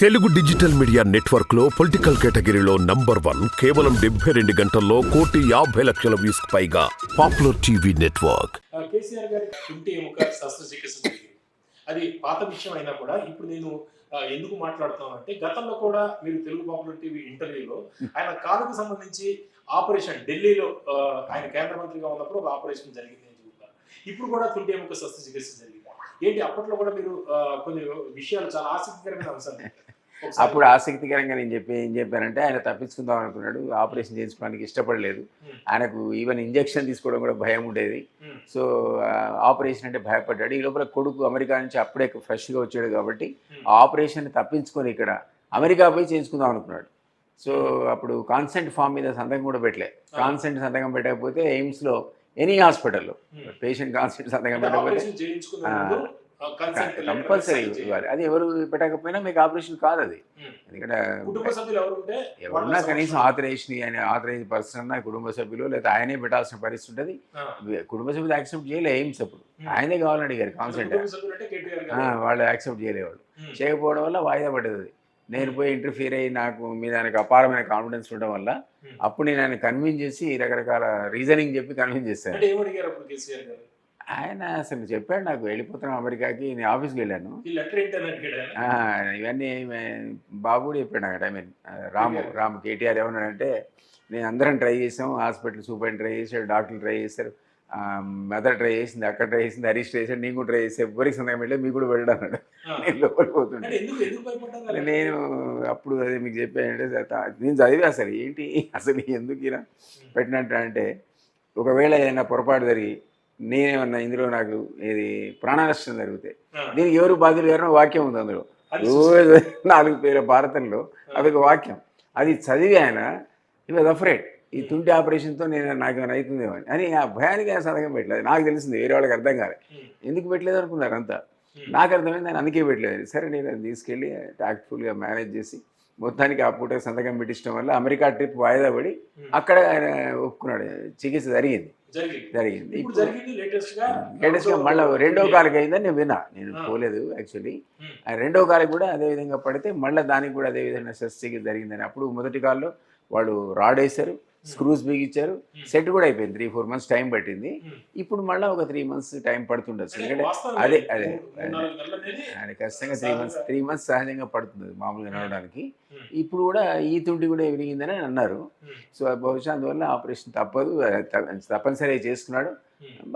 Telugu digital media నెట్వర్క్లో political కేటగిరీలో number one కేవలం డెబ్బై రెండు గంటల్లో కోటి యాభై లక్షల వ్యూస్ పైగా పాపులర్ టీవీ నెట్వర్క్. కేసీఆర్ గారి కుంటి శస్త్రచికిత్స జరిగింది. అది పాత విషయం అయినా కూడా ఇప్పుడు నేను ఆ, ఎందుకు మాట్లాడుతున్నాను అంటే గతంలో కూడా మీరు తెలుగు పాపులర్ టీవీ ఇంటర్వ్యూలో ఆయన కాలుకు సంబంధించి ఆపరేషన్ ఢిల్లీలో ఆ, ఆయన కేంద్ర మంత్రిగా ఉన్నప్పుడు ఒక ఆపరేషన్ జరిగింది అని చెబుతారు ఇప్పుడు కూడా కుంటి ఎముక శస్త్రచికిత్స జరిగింది. ఏంటి అప్పట్లో కూడా మీరు కొన్ని విషయాలు చాలా ఆసక్తికరమైన అంశాలు. అప్పుడు ఆసక్తికరంగా నేను చెప్పి ఏం చెప్పానంటే ఆయన తప్పించుకుందాం అనుకున్నాడు ఆపరేషన్ చేయించుకోవడానికి ఇష్టపడలేదు. ఆయనకు ఈవెన్ ఇంజెక్షన్ తీసుకోవడం కూడా భయం ఉండేది. సో ఆపరేషన్ అంటే భయపడ్డాడు. ఈ లోపల కొడుకు అమెరికా నుంచి అప్పుడే ఫ్రెష్గా వచ్చాడు కాబట్టి ఆపరేషన్ తప్పించుకొని ఇక్కడ అమెరికా పోయి చేయించుకుందాం అనుకున్నాడు. సో అప్పుడు కాన్సెంట్ ఫామ్ మీద సంతకం కూడా పెట్టలే. కాన్సెంట్ సంతకం పెట్టకపోతే ఎయిమ్స్లో ఎనీ హాస్పిటల్లో ఉమ్. పేషెంట్ సంతకం పెట్టకపోతే letter కంపల్సరీ. ఇవ్వాలి అది ఎవరు పెట్టకపోయినా మీకు ఆపరేషన్ కాదు అది ఉమ్. ఎందుకంటే ఎవరన్నా కనీసం ఆథరైజేషన్ ఆయన ఆథరైజ్ పర్సన్ అన్న కుటుంబ సభ్యులు లేదా ఆయనే పెట్టాల్సిన పరిస్థితి ఉంటుంది కుటుంబ సభ్యులు యాక్సెప్ట్ చేయలే ఎయిమ్స్ అప్పుడు Hmm. ఆయనే కావాలని అడిగారు కాన్సెంట్. వాళ్ళు యాక్సెప్ట్ చేయలేవాళ్ళు చేయకపోవడం వల్ల వాయిదా పడ్డది. నేను పోయి ఇంటర్ఫియర్ అయ్యి నాకు మీద ఆయనకు అపారమైన కాన్ఫిడెన్స్ ఉండడం వల్ల. అప్పుడు నేను ఆయన కన్విన్స్ చేసి రకరకాల రీజనింగ్ చెప్పి కన్విన్స్ చేశాను. ఆయన అసలు చెప్పాడు నాకు వెళ్ళిపోతున్నాం అమెరికాకి నేను ఆఫీస్కి వెళ్ళాను. ఇవన్నీ మే- బాబు కూడా చెప్పాడు నాకు ఐ మీన్ రాము. రాము కేటీఆర్ ఏమన్నాడంటే నేను అందరం ట్రై చేసాం హాస్పిటల్ సూపర్ ట్రై చేశాడు డాక్టర్లు ట్రై చేశారు మదర్ ట్రై చేసింది అక్కడ ట్రై చేసింది హరీష్ ట్రై చేశాడు నేను కూడా ట్రై చేసే ఎవరికి సంతకం వెళ్ళి మీకు కూడా వెళ్ళాడు అన్నాడు. నేను లోపలికి పోతుండే అంటే? నేను అప్పుడు అదే మీకు చెప్పానంటే తా- నేను చదివా అసలు ఏంటి? అసలు ఎందుకు ఇలా పెట్టినట్టు అంటే ఒకవేళ ఏదైనా పొరపాటు జరిగి నేనేమన్నా ఇందులో నాకు ఇది ప్రాణ నష్టం జరిగితే దీనికి ఎవరు బాధ్యులు గారో వాక్యం ఉంది అందులో. అది రోజు నాలుగు పేరు భారతంలో అదొక వాక్యం. అది చదివి ఆయన ఈ వాజ్ అఫ్రేడ్ ఈ తుంటి ఆపరేషన్తో నేను నాకు ఏమైనా అవుతుందేమో అని. అని ఆ భయానికి ఆయన సంతకం పెట్టలేదు. నాకు తెలిసింది వేరే వాళ్ళకి అర్థం కాలేదు ఎందుకు పెట్టలేదు అనుకున్నారు అంతా? నాకు అర్థమైంది ఆయన అందుకే పెట్టలేదు. సరే నేను అది తీసుకెళ్ళి టాక్ట్ఫుల్గా మేనేజ్ చేసి మొత్తానికి ఆ పూట సంతకం పెట్టించడం వల్ల అమెరికా ట్రిప్ వాయిదా పడి ఉమ్. అక్కడ ఆయన ఒప్పుకున్నాడు. చికిత్స జరిగింది. జరిగింది. లేటెస్ట్గా మళ్ళీ రెండో కాలుకి అయిందని నేను విన్నా. నేను ఆ. పోలేదు యాక్చువల్లీ ఆ రెండో కాలుకి కూడా అదే విధంగా పడితే మళ్ళీ దానికి కూడా అదే విధంగా శస్త్రచికిత్స జరిగిందని. అప్పుడు మొదటి కాల్లో వాళ్ళు రాడ్ వేశారు. స్క్రూస్ బిగించారు. ఉమ్. సెట్ కూడా అయిపోయింది. త్రీ ఫోర్ మంత్స్ టైం పట్టింది. ఉమ్. ఇప్పుడు మళ్ళీ ఒక త్రీ మంత్స్ టైం పడుతుండొచ్చు. ఎందుకంటే అదే. అదే ఆయన ఖచ్చితంగా త్రీ మంత్స్ త్రీ మంత్స్ సహజంగా పడుతుంది మామూలుగా నడవడానికి. ఇప్పుడు కూడా ఈ తుంటి కూడా విరిగిందని అన్నారు. సో అది బహుశా అందువల్ల ఆపరేషన్ తప్పదు. అది త- తప్పనిసరిగా చేసుకున్నాడు.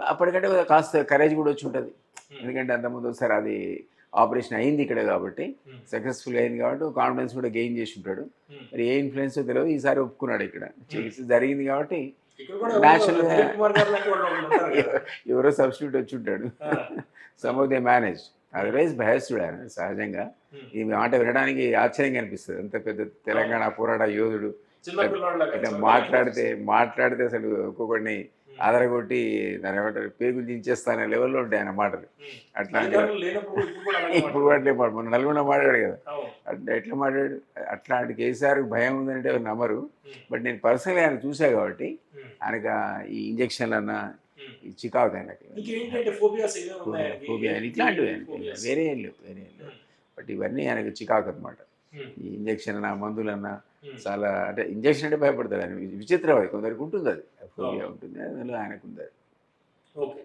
అప్పటికంటే కాస్త కరేజ్ కూడా వచ్చి ఉంటుంది. ఎందుకంటే అంతకుముందు ఒకసారి అది ఆపరేషన్ అయింది ఇక్కడ కాబట్టి సక్సెస్ఫుల్ అయింది కాబట్టి కాన్ఫిడెన్స్ కూడా గెయిన్ చేసి ఉంటాడు. మరి ఏ ఇన్ఫ్లుయెన్స్ తెలియదు ఈసారి ఒప్పుకున్నాడు ఇక్కడ. చికిత్స జరిగింది కాబట్టి కదా. ఎవరో సబ్స్టిట్యూట్ వచ్చి ఉంటాడు. Some of they manage otherwise భయస్తుడు ఆయన సహజంగా. ఈ మాట వినడానికి ఆశ్చర్యంగా అనిపిస్తుంది అంత పెద్ద తెలంగాణ పోరాట యోధుడు. ఇట్లా మాట్లాడితే మాట్లాడితే అసలు ఒక్కొక్కడిని ఉమ్, ఆదరగొట్టి దాని ఏమంటారు పేగులు దించేస్తానే లెవెల్లో ఉంటాయి ఆయన మాటలు. లేనప్పుడు ఇప్పుడు అట్లే మాట మొన్న నల్గొండ మాట్లాడాడు కదా. అట్లా ఎట్లా మాట్లాడు అట్లాంటి కేసీఆర్ భయం ఉందంటే నమ్మరు. బట్ నేను పర్సనల్గా ఆయన చూసా కాబట్టి ఆయనకు ఈ ఇంజక్షన్లు అన్న. ఈ చికాకు ఆయనకి? ఫోబియా ఇట్లాంటివి. వేరే ఏం లేవు వేరే ఏం లేవు. బట్ ఇవన్నీ ఆయనకు చికాకు అనమాట ఈ ఇంజక్షన్ అన్న మందులన్నా. చాలా అంటే ఇంజక్షన్ అంటే భయపడతాడు ఆయన విచిత్రం అది కొందరికి ఉంటుంది అది ఫోబియా ఉంటుంది అందులో ఆయనకు ఉంది. ఓకే.